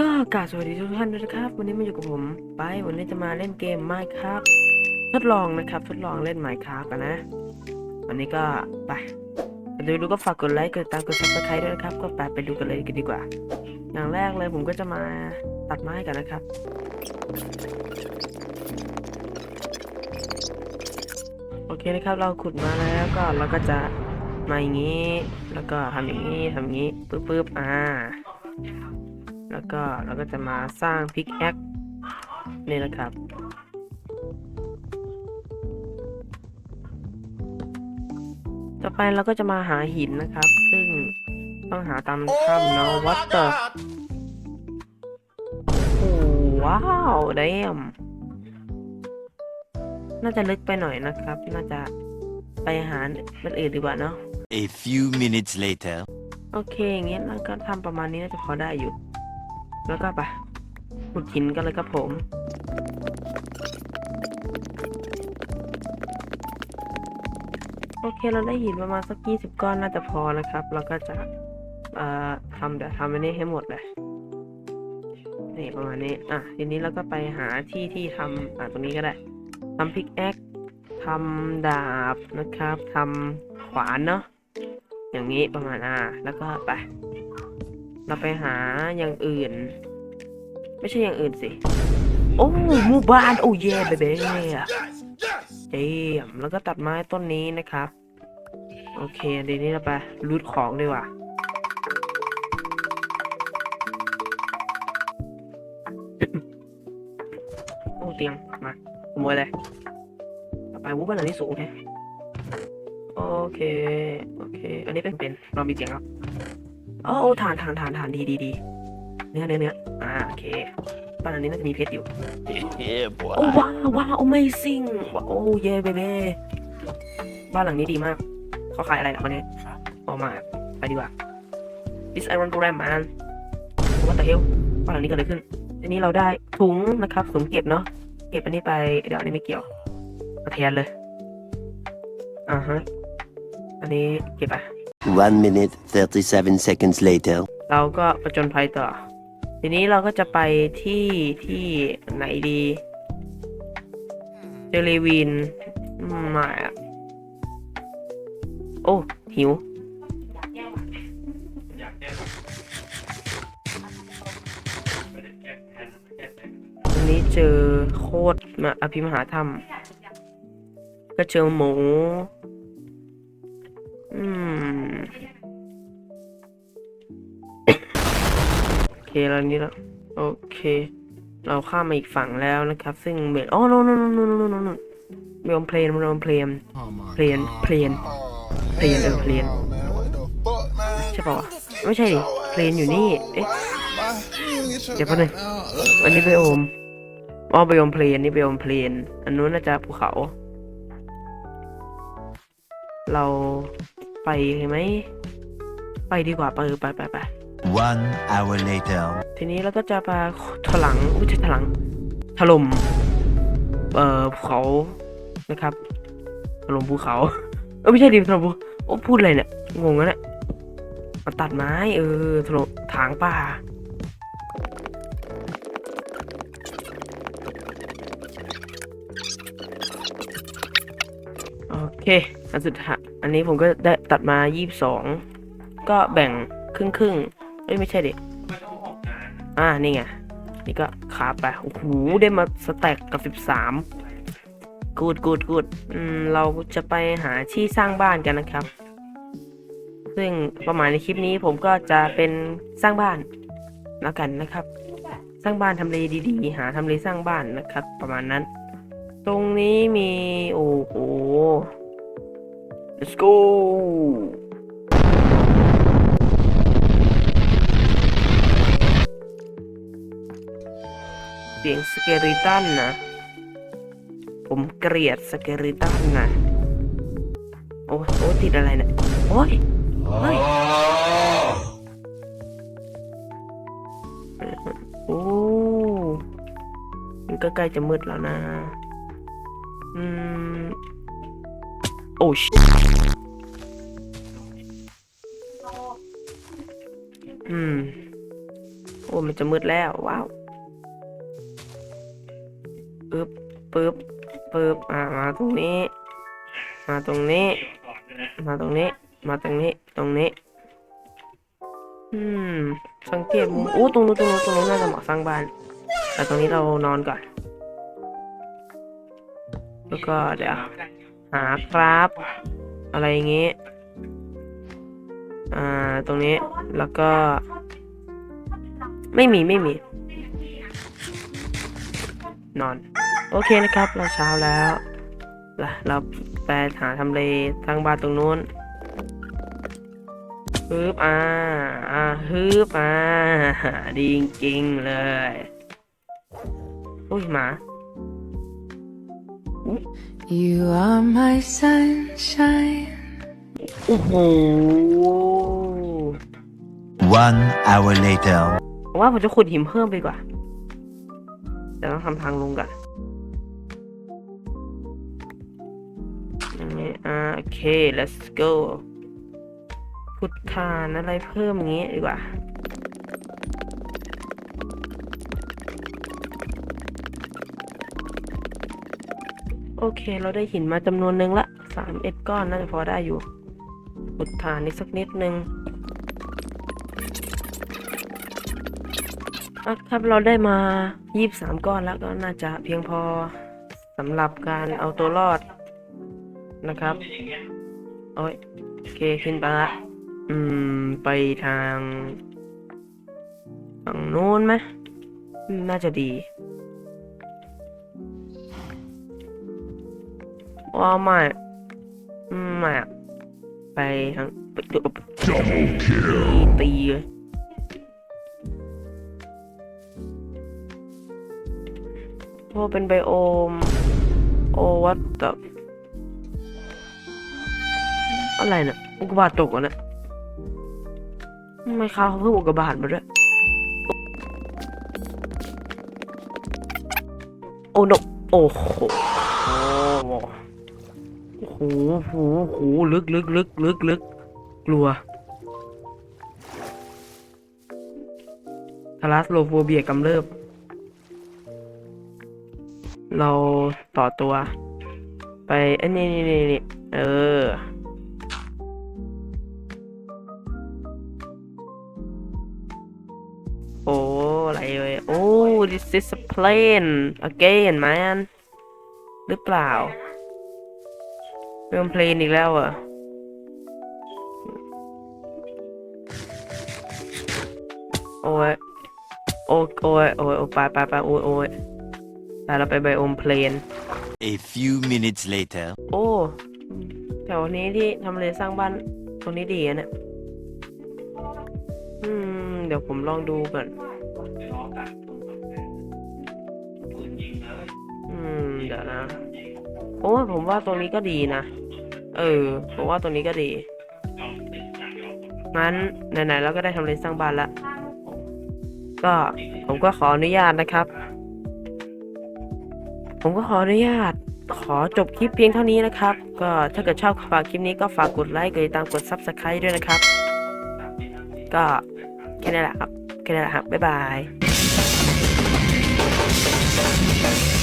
ก็กราบสวัสดีทุกท่านด้วยนะครับ วันนี้มาอยู่กับผมไปวันนี้จะมาเล่นเกม Minecraft ทดลองนะครับ ทดลองเล่น Minecraft กันนะ วันนี้ก็ไปก่อนจะไปดูก็ฝากกดไลค์กดติดตามกด subscribe ด้วยนะครับ ก็ไปไปดูกันเลยกันดีกว่า อย่างแรกเลยผมก็จะมาตัดไม้กันนะครับ โอเคนะครับ เราขุดมาแล้วก็เราก็จะมาอย่างนี้ แล้วก็ทำอย่างนี้ทำอย่างนี้ปึ๊บปึ๊บอ่า แล้วก็เราก็จะมาสร้างพิกแอคนี่นะครับ ต่อไปเราก็จะมาหาหินนะครับ ซึ่งต้องหาตามถ้ำเนาะวัดเตอร์โอ้ว้าวเดมน่าจะลึกไปหน่อยนะครับ น่าจะไปหามันอื่นดีกว่าเนาะ A few minutes later. โอเค อย่างเงี้ยเราก็ทำประมาณนี้น่าจะพอได้อยู่ แล้วก็ไปขุดหินกันเลยครับผม โอเคเราได้หินประมาณสักยี่สิบก้อนน่าจะพอนะครับ เราก็จะเอ่อทำเดี๋ยวทำอันนี้ให้หมดเลยนี่ประมาณนี้ อะ ทีนี้เราก็ไปหาที่ที่ทำอะตรงนี้ก็ได้ทำพิกแอคทำดาบนะครับทำขวานเนาะอย่างนี้ประมาณอ่าแล้วก็ไป เราไปหาอย่างอื่น ไม่ใช่อย่างอื่นสิ โอ้หมู่บ้าน โอ้เย่เบเบ้เจียมแล้วก็ตัดไม้ต้นนี้นะครับ โอเคเดี๋ยวนี้เราไปรูดของดีกว่าโอ้เตียงมาขโมยเลยไปวูบบ้านหลังนี้สูงแฮะโอเค โอเค อันนี้เป็นเป็นเรามีเตียงแล้ว โอ้โอ้ฐานฐานฐานฐานดีดีดีเนื้อเนื้อเนื้ออ่าโอเคบ้านหลังนี้น่าจะมีเพชรอยู่ Yeah, โอ้ว้าวว้าว amazing ว้าวโอ้เย่เบเบ้บ้านหลังนี้ดีมาก เขาขายอะไรนะคนนี้ออกมาไปดีกว่า this iron program man what the hell บ้านหลังนี้เกิดอะไรขึ้นทีนี้เราได้ถุงนะครับถุงเก็บเนาะเก็บอันนี้ไปเดี๋ยวอันนี้ไม่เกี่ยวมาแทนเลยอ่าฮะอันนี้เก็บอะ One minute, 37 seconds later. เราก็ประจนภัยต่อ ทีนี้เราก็จะไปที่ที่ไหนดีเจอเลวินมาโอ้ หิว วันนี้เจอโคตรมาอภิมหาธรรม ก็เจอหมู อืม โอเคแล้วนี่แล้ว โอเค เราข้ามมาอีกฝั่งแล้วนะครับ ซึ่งเบนอ๋อโน่นโน่นโน่นโน่นโน่นเบลเพลนเบลเพลนเพลนเพลนเพลนเออเพลนใช่ป่าวะไม่ใช่ดิเพลนอยู่นี่เอ๊ะเดี๋ยวแป๊บนึงอันนี้ไบโอมอ๋อไบโอมเพลนนี่ไบโอมเพลนอันนู้นน่าจะภูเขา เรา ไปไหม ไปดีกว่าไปเออไปไปไป One hour later. ทีนี้เราก็จะมาถลังไม่ใช่ถลัง ถล่ม เอ่อภูเขา นะครับ ถล่มภูเขา เออไม่ใช่ดิถล่มภูโอ้พูดอะไรเนี่ย งงแล้วเนี่ยมาตัดไม้ เออ ถล่มถางป่า โอเค อันสุดท้ายอันนี้ผมก็ได้ตัดมายี่สิบสองก็แบ่งครึ่งครึ่งเอ้ยไม่ใช่ดิอ่านี่ไง นี่ก็ขาไป โอ้โห ได้มาสแต็กกับสิบสามกูดกูดกูดอืม เราจะไปหาที่สร้างบ้านกันนะครับ ซึ่งประมาณในคลิปนี้ผมก็จะเป็นสร้างบ้านแล้วกันนะครับ สร้างบ้านทำเลดีๆ หาทำเลสร้างบ้านนะครับ ประมาณนั้น ตรงนี้มี โอ้โห let's go เสียงสเกริตันนะ ผมเกลียดสเกริตันนะโอ้โอ้ติดอะไรนะโอ้ยเฮ้ยโอ้มันก็ใกล้จะมืดแล้วนะ อืม โอ้ชอืมโอ้อ้ มันจะมืดแล้ว ว้าวปึ๊บปึ๊บปึ๊บอ่ามาตรงนี้ มาตรงนี้ มาตรงนี้ มาตรงนี้ ตรงนี้ อืม สังเกตมุมอู้ตรงนู้นตรงนู้นตรงนู้นน่าจะเหมาะสร้างบ้าน แต่ตรงนี้เรานอนก่อน แล้วก็เดี๋ยว หาครับ อะไรอย่างงี้ อ่า ตรงนี้ แล้วก็ ไม่มีไม่มี นอน โอเคนะครับ เราเช้าแล้วล่ะเราไปหาทำเลทางบ้านตรงนู้นฮึบอ่าอ่าฮึบอ่าดีจริงๆเลย อุ้ยหมา You are my sunshine. โอ้โห One hour later. ผมว่าผมจะขุดหิมเพิ่มไปกว่า แต่ต้องทำทางลงก่อนอย่างนี้อ่าโอเค let's go ขุดทานอะไรเพิ่มอย่างงี้ดีกว่า เค เราได้หินมาจำนวนหนึ่งละสามเอ็ดก้อนน่าจะพอได้อยู่ขุดทานอีกสักนิดนึงอะครับเราได้มา 23 ก้อนแล้วก็น่าจะเพียงพอสำหรับการเอาตัวรอดนะครับ โอ้ยโอเคขึ้นไปละอืม ไปทางฝั่งนู้นไหมน่าจะดี ว่าไม่ไม่ไปทางไปตีเลยเพราะว่าเป็นไบโอม โอวัตตอะไรเนี่ยอุกกาบาตตกอะเนี่ยไม่ค้าเขาเพิ่มอุกกาบาตมาด้วยโอ้โนโอ้โห หโอ้โหโอ้โหลึกลึกลึกลึกลึกกลัวทารัสโลโฟเบียกำเริบ เราต่อตัว ไปเอันนี้นี่นี่นี่เออโอ้อะไรเอ่ยโอ้ this is a plane again man หรือเปล่า เป็นเพลนอีกแล้วเหรอะโอ้ยโอ้ยโอ้ยโอ้ยโอ้ยไปไปไปโอ้ยโอ้ยไปเราไปไบโอมเพลน A few minutes later. โอ้แถวนี้ที่ทำเลสร้างบ้านตรงนี้ดีอะเนี่ยอืม เดี๋ยวผมลองดูก่อนอืม เดี๋ยวนะ โอ้ผมว่าตรงนี้ก็ดีนะ เออ ผมว่าตรงนี้ก็ดี งั้นไหนๆเราก็ได้ทำเลสร้างบ้านละ ก็ผมก็ขออนุญาตนะครับ ผมก็ขออนุญาต ขอจบคลิปเพียงเท่านี้นะครับ ก็ถ้าเกิดชอบฝากคลิปนี้ก็ฝากกดไลค์ กดติดตาม กด Subscribe ด้วยนะครับ ก็แค่นี้แหละครับ แค่นี้แหละครับ บ๊ายบาย